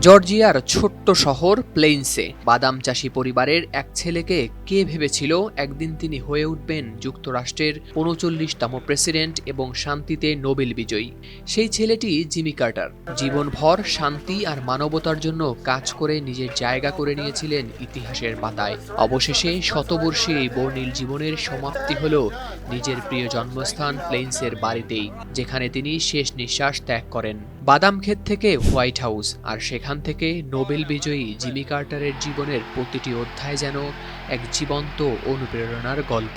জর্জিয়ার ছোট্ট শহর প্লেইনসে। বাদাম চাষী পরিবারের এক ছেলেকে কে ভেবেছিল একদিন তিনি হয়ে উঠবেন যুক্তরাষ্ট্রের উনচল্লিশতম প্রেসিডেন্ট এবং শান্তিতে নোবেল বিজয়ী। সেই ছেলেটি জিমি কার্টার। জীবনভর শান্তি আর মানবতার জন্য কাজ করে নিজের জায়গা করে নিয়েছিলেন ইতিহাসের পাতায়। অবশেষে শতবর্ষী এই বর্ণিল জীবনের সমাপ্তি হল নিজের প্রিয় জন্মস্থান প্লেইনসের বাড়িতেই, যেখানে তিনি শেষ নিঃশ্বাস ত্যাগ করেন। বাদাম ক্ষেত থেকে হোয়াইট হাউস আর সেখান থেকে নোবেল বিজয়ী জিমি কার্টারের জীবনের প্রতিটি অধ্যায় যেন এক জীবন্ত অনুপ্রেরণার গল্প।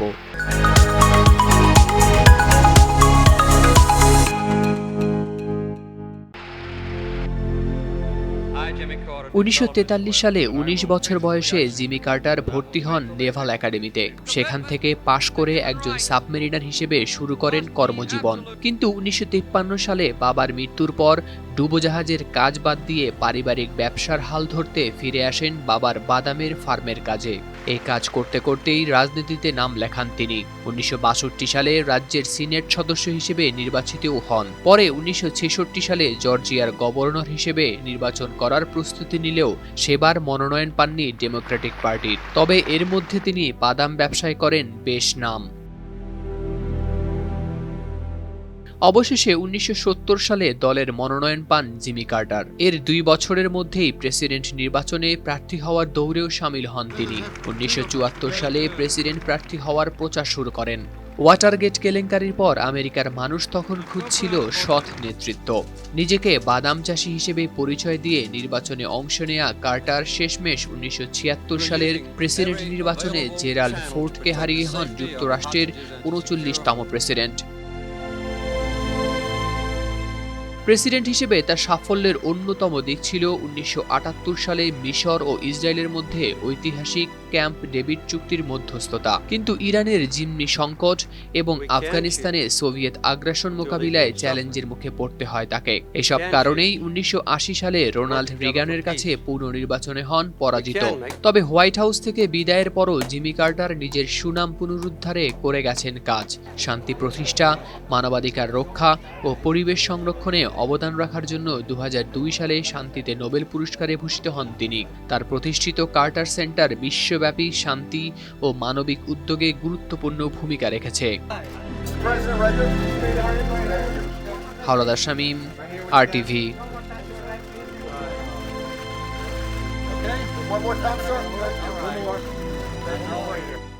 উনিশশো তেতাল্লিশ সালে ১৯ বছর বয়সে জিমি কার্টার ভর্তি হন নেভাল একাডেমিতে। সেখান থেকে পাশ করে একজন সাবমেরিনার হিসেবে শুরু করেন কর্মজীবন। কিন্তু উনিশশো তিপ্পান্ন সালে বাবার মৃত্যুর পর ডুবোজাহাজের কাজ বাদ দিয়ে পারিবারিক ব্যবসার হাল ধরতে ফিরে আসেন বাবার বাদামের ফার্মের কাজে। এই কাজ করতে করতেই রাজনীতিতে নাম লেখান তিনি। উনিশশো বাষট্টি সালে রাজ্যের সিনেট সদস্য হিসেবে নির্বাচিতও হন। পরে উনিশশো ছেষট্টি সালে জর্জিয়ার গভর্নর হিসেবে নির্বাচন করার প্রস্তুতি নিলেও সেবার মনোনয়ন পাননি ডেমোক্রেটিক পার্টির। তবে এর মধ্যে তিনি বাদাম ব্যবসায় করেন বেশ নাম। অবশেষে উনিশশো সত্তর সালে দলের মনোনয়ন পান জিমি কার্টার। এর দুই বছরের মধ্যেই প্রেসিডেন্ট নির্বাচনে প্রার্থী হওয়ার দৌড়েও সামিল হন তিনি। উনিশশো চুয়াত্তর সালে প্রেসিডেন্ট প্রার্থী হওয়ার প্রচার শুরু করেন। ওয়াটারগেট কেলেঙ্কারির পর আমেরিকার মানুষ তখন খুঁজছিল সৎ নেতৃত্ব। নিজেকে বাদাম চাষি হিসেবে পরিচয় দিয়ে নির্বাচনে অংশ নেয়া কার্টার শেষমেশ উনিশশো ছিয়াত্তর সালের প্রেসিডেন্ট নির্বাচনে জেরাল্ড ফোর্টকে হারিয়ে হন যুক্তরাষ্ট্রের উনচল্লিশতম প্রেসিডেন্ট। প্রেসিডেন্ট হিসেবে তার সাফল্যের অন্যতম দিক ছিল উনিশশো আটাত্তর সালে মিশর ও ইসরায়েলের মধ্যে ঐতিহাসিক ক্যাম্প ডেভিড চুক্তির মধ্যস্থতা। কিন্তু ইরানের জিম্নি সংকট এবং আফগানিস্তানে সোভিয়েত আগ্রাসন মোকাবিলায় চ্যালেঞ্জের মুখে পড়তে হয় তাকে। এসব কারণেই উনিশশো আশি সালে রোনাল্ড রিগানের কাছে পুনর্নির্বাচনে হন পরাজিত। তবে হোয়াইট হাউস থেকে বিদায়ের পরও জিমি কার্টার নিজের সুনাম পুনরুদ্ধারে করে গেছেন কাজ। শান্তি প্রতিষ্ঠা মানবাধিকার রক্ষা ও পরিবেশ সংরক্ষণে অবদান রাখার জন্য দু হাজার দুই সালে শান্তিতে নোবেল পুরস্কারে ভূষিত হন তিনি তার প্রতিষ্ঠিত কার্টার সেন্টার বিশ্বব্যাপী শান্তি ও মানবিক উদ্যোগে গুরুত্বপূর্ণ ভূমিকা রেখেছে Hawlader Shamim R TV One more time, sir. One more.